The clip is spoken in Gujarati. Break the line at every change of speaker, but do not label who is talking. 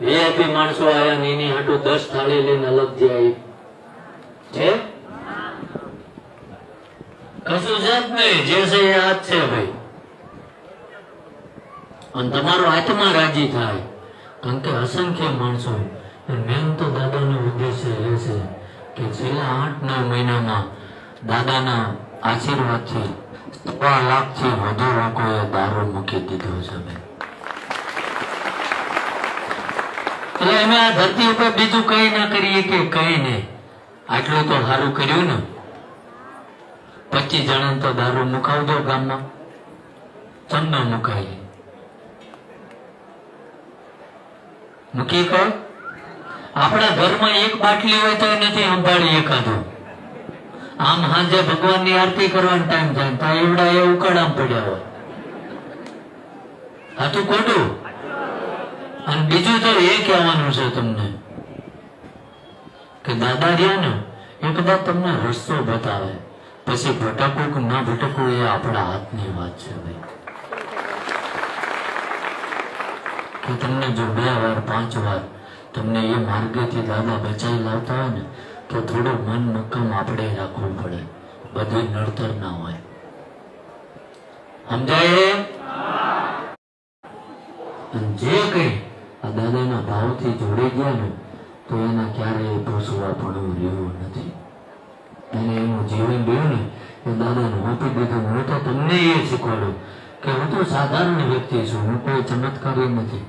વીઆઈપી માણસો આયા ને એની દસ થાળી લઈને અલગ જે છે કશું છે જ નહીં. જે છે એ હાથ છે ભાઈ. અને તમારો આત્મા રાજી થાય. કારણ કે અસંખ્ય માણસો મેન તો દાદાનો ઉદ્દેશ્ય એ છે કે છેલ્લા આઠ નવ મહિનામાં દાદાના આશીર્વાદથી સવા લાખથી વધુ લોકોએ દારૂ મૂકી દીધો છે ભાઈ. એટલે અમે આ ધરતી ઉપર બીજું કઈ ના કરીએ કે કઈ નહીં આટલું તો સારું કર્યું ને. પચીસ જણા તો દારૂ મુકાવજો ગામમાં. ચમ મુકાય મૂકી કહો. આપણા ઘરમાં એક બાટલી હોય તો નથી સંભાળી એકાદું. આમ સાંજે ભગવાનની આરતી કરવાનો ટાઈમ થાય તો એવડા એ ઉકળામ પડ્યા હોય. હતું ખોટું? બીજું તો એ કહેવાનું છે તમને કે દાદા રહ્યા ને, એ કદાચ તમને રસ્તો બતાવે. પછી ભટકવું કે ના ભટકવું એ આપણા હાથની વાત છે ભાઈ. કે તમને જો બે વાર, પાંચ વાર તમને એ માર્ગેથી દાદા બચાવી લાવતા હોય ને, તો થોડું મન મક્કમ આપણે રાખવું પડે. બધું નડતર ના હોય. સમજાય? જે કઈ દાદાના ભાવથી જોડી ગયા ને, તો એના ક્યારેય ભૂસવા પડવું રહ્યું નથી. અને એનું જીવન રહ્યું ને, એ દાદાને આપી દીધું. હું તો તમને એ શીખવાડું કે હું તો સાધારણ વ્યક્તિ છું, હું કોઈ ચમત્કારી નથી.